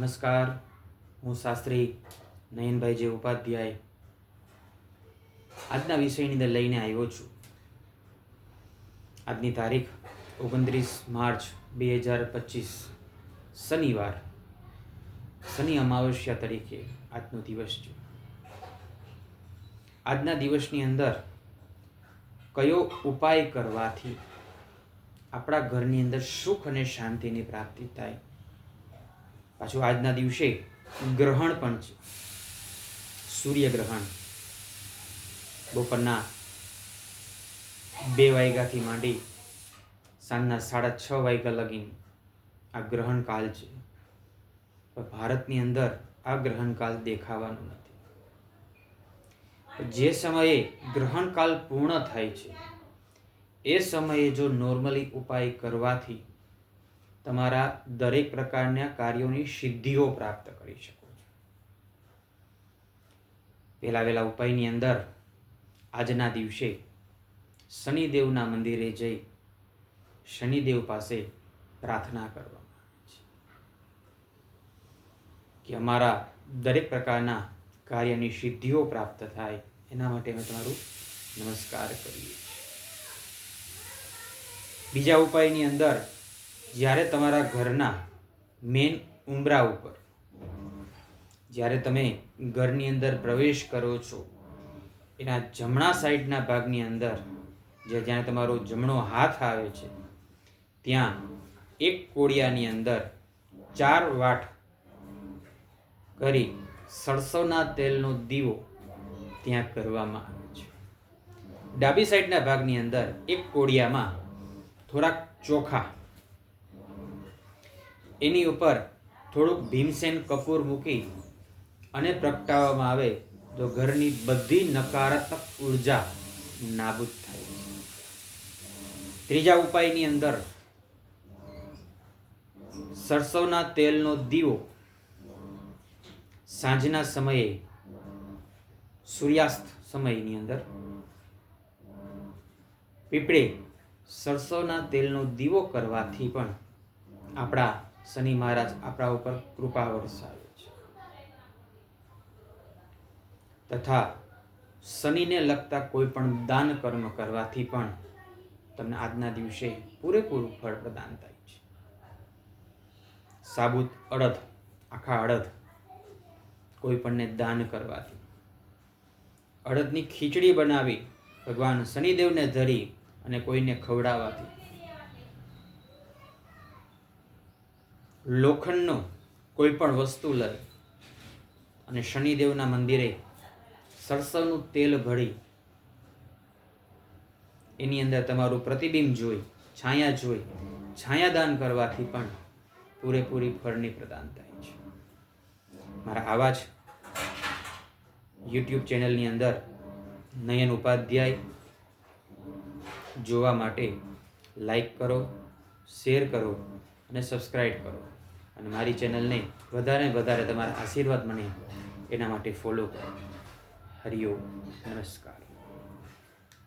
નમસ્કાર. હું શાસ્ત્રી નયનભાઈ જે ઉપાધ્યાય આજના વિષયની અંદર લઈને આવ્યો છું. આજની તારીખ ઓગણત્રીસ માર્ચ બે હજાર પચીસ, શનિવાર. શનિ અમાવસ્યા તરીકે આજનો દિવસ છે. આજના દિવસની અંદર કયો ઉપાય કરવાથી આપણા ઘરની અંદર સુખ અને શાંતિની પ્રાપ્તિ થાય? પાછું આજના દિવસે ગ્રહણ પણ છે. સૂર્યગ્રહણ બપોરના બે વાગ્યાથી માંડી સાંજના સાડા છ વાગ્યા લગીન આ ગ્રહણ કાળ છે ભારતની અંદર આ ગ્રહણ કાળ દેખાવાનું નથી. જે સમયે ગ્રહણ કાળ પૂર્ણ થાય છે, એ સમયે જો નોર્મલી ઉપાય કરવાથી તમારા દરેક પ્રકારના કાર્યોની સિદ્ધિઓ પ્રાપ્ત કરી શકો છો. પહેલા વહેલા ઉપાયની અંદર આજના દિવસે શનિદેવના મંદિરે જઈ શનિદેવ પાસે પ્રાર્થના કરવામાં આવે છે કે અમારા દરેક પ્રકારના કાર્યની સિદ્ધિઓ પ્રાપ્ત થાય. એના માટે અમે તમારું નમસ્કાર કરીએ બીજા ઉપાયની અંદર જ્યારે તમારા ઘરના મેન ઉંબરા ઉપર, જ્યારે તમે ઘરની અંદર પ્રવેશ કરો છો, એના જમણા સાઈડના ભાગની અંદર, જે જ્યાં તમારો જમણો હાથ આવે છે, ત્યાં એક કોડિયાની અંદર ચાર વાટ કરી સરસવના તેલનો દીવો ત્યાં કરવામાં આવે છે. ડાબી સાઈડના ભાગની અંદર એક કોડિયામાં થોડાક ચોખા એની ઉપર થોડુંક ભીમસેન કપૂર મૂકી અને પ્રગટાવવામાં આવે તો ઘરની બધી નકારાત્મક ઊર્જા નાબૂદ થાય. ત્રીજા ઉપાયની અંદર સરસવના તેલનો દીવો સાંજના સમયે, સૂર્યાસ્ત સમયની અંદર પીપળે સરસવના તેલનો દીવો કરવાથી પણ આપણા શનિ મહારાજ આપણા ઉપર કૃપા વરસાવે છે. તથા શનિને લગતા કોઈ પણ દાન કર્મ કરવાથી પણ તમને આજના દિવસે પૂરેપૂરું ફળ પ્રદાન થાય છે. સાબુત અડદ, આખા અડદ કોઈ પણને દાન કરવાથી. અડદની ખીચડી બનાવી ભગવાન શનિદેવને ધરી અને કોઈને ખવડાવવાથી. લોખંડનો કોઈ પણ વસ્તુ લઈ અને શનિદેવના મંદિરે સરસવનું તેલ ભળી એની અંદર તમારું પ્રતિબિંબ જોઈ, છાયા જોઈ, છાયાદાન કરવાથી પણ પૂરેપૂરી ફળની પ્રદાન થાય છે. મારા આવા જ યુટ્યુબ ચેનલની અંદર નયન ઉપાધ્યાય જોવા માટે લાઈક કરો, શેર કરો અને સબસ્ક્રાઈબ કરો. અને મારી ચેનલને વધારે વધારે તમારા આશીર્વાદ મને એના માટે ફોલો કરો. હરિઓમ નમસ્કાર.